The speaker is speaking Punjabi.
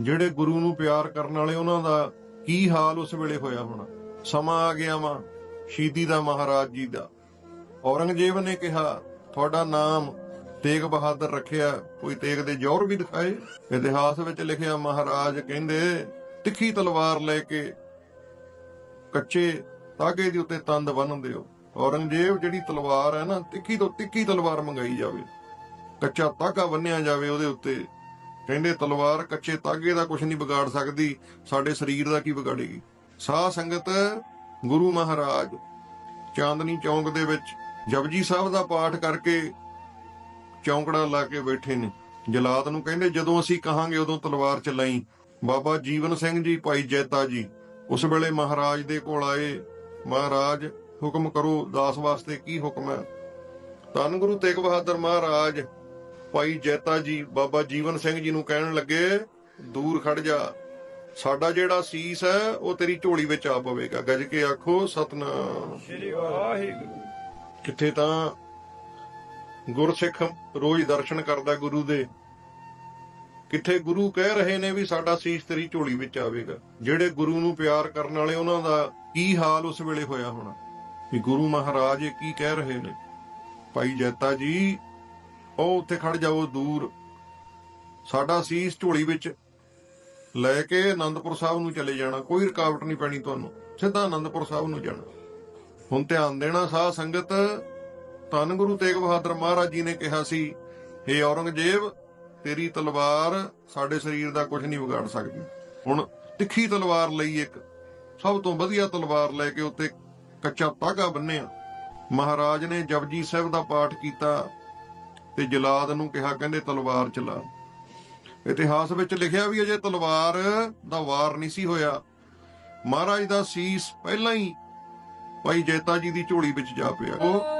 ਜਿਹੜੇ ਗੁਰੂ ਨੂੰ ਪਿਆਰ ਕਰਨ ਵਾਲੇ ਉਹਨਾਂ ਦਾ ਕੀ ਹਾਲ ਉਸ ਵੇਲੇ ਹੋਇਆ ਹੋਣਾ? ਸਮਾਂ ਆ ਗਿਆ ਵਾ ਸ਼ਹੀਦੀ ਦਾ, ਮਹਾਰਾਜ ਜੀ ਦਾ। ਔਰੰਗਜ਼ੇਬ ਨੇ ਕਿਹਾ, ਤੁਹਾਡਾ ਨਾਮ ਤੇਗ ਬਹਾਦਰ ਰੱਖਿਆ, ਕੋਈ ਤੇਗ ਦੇ ਜੌਹਰ ਵੀ ਦਿਖਾਏ? ਇਤਿਹਾਸ ਵਿੱਚ ਲਿਖਿਆ, ਮਹਾਰਾਜ ਕਹਿੰਦੇ, ਤਿੱਖੀ ਤਲਵਾਰ ਲੈ ਕੇ ਕੱਚੇ ਤਾਗੇ ਦੇ ਉੱਤੇ ਤੰਦ ਬੰਨ ਦਿਓ ਔਰੰਗਜ਼ੇਬ ਜਿਹੜੀ ਤਲਵਾਰ ਹੈ ਨਾ, ਤਿੱਖੀ ਤੋਂ ਤਿੱਖੀ ਤਲਵਾਰ ਮੰਗਾਈ ਜਾਵੇ, ਕੱਚਾ ਤਾਗਾ ਬੰਨਿਆ ਜਾਵੇ ਉਹਦੇ ਉੱਤੇ ਕਹਿੰਦੇ ਤਲਵਾਰ ਕੱਚੇ ਤਾਗੇ ਦਾ ਕੁਝ ਨਹੀਂ ਵਿਗਾੜ ਸਕਦੀ, ਸਾਡੇ ਸਰੀਰ ਦਾ ਕੀ ਵਿਗਾੜੇਗੀ? ਸਾਧ ਸੰਗਤ ਗੁਰੂ ਮਹਾਰਾਜ ਚਾਂਦਨੀ ਚੌਂਕ ਦੇ ਵਿੱਚ ਜਪਜੀ ਸਾਹਿਬ ਦਾ ਪਾਠ ਕਰਕੇ ਚੌਂਕੜਾ ਲਾ ਕੇ ਬੈਠੇ ਨੇ। ਜਲਾਦ ਨੂੰ ਕਹਿੰਦੇ, ਜਦੋਂ ਅਸੀਂ ਕਹਾਂਗੇ ਉਦੋਂ ਤਲਵਾਰ ਚਲਾਈ। ਬਾਬਾ ਜੀਵਨ ਸਿੰਘ ਜੀ, ਭਾਈ ਜੈਤਾ ਜੀ, ਉਸ ਵੇਲੇ ਮਹਾਰਾਜ ਦੇ ਕੋਲ ਆਏ। ਮਹਾਰਾਜ, ਹੁਕਮ ਕਰੋ, ਦਾਸ ਵਾਸਤੇ ਕੀ ਹੁਕਮ ਹੈ? ਧੰਨ ਗੁਰੂ ਤੇਗ ਬਹਾਦਰ ਮਹਾਰਾਜ ਭਾਈ ਜੈਤਾ ਜੀ, ਬਾਬਾ ਜੀਵਨ ਸਿੰਘ ਜੀ ਨੂੰ ਕਹਿਣ ਲੱਗੇ, ਦੂਰ ਖੜ ਜਾ। ਸਾਡਾ ਜਿਹੜਾ ਸੀਸ ਹੈ, ਉਹ ਤੇਰੀ ਝੋਲੀ ਵਿੱਚ ਆ ਪਵੇਗਾ। ਗੱਜ ਕੇ ਆਖੋ, ਸਤਨਾਮ। ਸ੍ਰੀ ਵਾਹਿਗੁਰੂ ਕਿੱਥੇ ਤਾਂ ਗੁਰਸਿੱਖ ਰੋਜ਼ ਦਰਸ਼ਨ ਕਰਦਾ ਗੁਰੂ ਦੇ। ਕਿੱਥੇ ਗੁਰੂ ਕਹਿ ਰਹੇ ਨੇ ਵੀ ਸਾਡਾ ਸੀਸ ਤੇਰੀ ਝੋਲੀ ਵਿੱਚ ਆਵੇਗਾ। ਜਿਹੜੇ ਗੁਰੂ ਨੂੰ ਪਿਆਰ ਕਰਨ ਵਾਲੇ, ਉਹਨਾਂ ਦਾ ਕੀ ਹਾਲ ਉਸ ਵੇਲੇ ਹੋਇਆ ਹੋਣਾ? ਵੀ ਗੁਰੂ ਮਹਾਰਾਜ ਇਹ ਕੀ ਕਹਿ ਰਹੇ ਨੇ? ਭਾਈ ਜੈਤਾ ਜੀ ਉਹ ਉੱਥੇ ਖੜ ਜਾਓ ਦੂਰ। ਸਾਡਾ ਸੀਸ ਝੋਲੀ ਵਿੱਚ ਲੈ ਕੇ ਆਨੰਦਪੁਰ ਸਾਹਿਬ ਨੂੰ ਚਲੇ ਜਾਣਾ, ਕੋਈ ਰੁਕਾਵਟ ਨਹੀਂ ਪੈਣੀ ਤੁਹਾਨੂੰ। ਸਿੱਧਾ ਆਨੰਦਪੁਰ ਸਾਹਿਬ ਨੂੰ ਜਾਣਾ। ਹੁਣ ਧਿਆਨ ਦੇਣਾ ਸਾਧ ਸੰਗਤ, ਧੰਨ ਗੁਰੂ ਤੇਗ ਬਹਾਦਰ ਮਹਾਰਾਜ ਜੀ ਨੇ ਕਿਹਾ ਸੀ हे ਔਰੰਗਜ਼ੇਬ, ਤੇਰੀ ਤਲਵਾਰ ਸਾਡੇ ਸਰੀਰ ਦਾ ਕੁਝ ਨਹੀਂ ਵਿਗਾੜ ਸਕਦੀ। ਹੁਣ ਤਿੱਖੀ ਤਲਵਾਰ ਲਈ ਇੱਕ, ਸਭ ਤੋਂ ਵਧੀਆ ਤਲਵਾਰ ਲੈ ਕੇ ਉੱਤੇ ਕੱਚਾ ਤਾਗਾ ਬੰਨਿਆ ਮਹਾਰਾਜ ਨੇ ਜਪਜੀ ਸਾਹਿਬ ਦਾ ਪਾਠ ਕੀਤਾ। ਤੇ ਜਲਾਦ ਨੂੰ ਕਿਹਾ ਕਹਿੰਦੇ ਤਲਵਾਰ ਚਲਾ। ਇਤਿਹਾਸ ਵਿੱਚ ਲਿਖਿਆ ਵੀ ਅਜੇ ਤਲਵਾਰ ਦਾ ਵਾਰ ਨਹੀਂ ਸੀ ਹੋਇਆ। ਮਹਾਰਾਜ ਦਾ ਸੀਸ ਪਹਿਲਾਂ ਹੀ ਭਾਈ ਜੈਤਾ ਜੀ ਦੀ ਝੋਲੀ ਵਿੱਚ ਜਾ ਪਿਆ। ਉਹ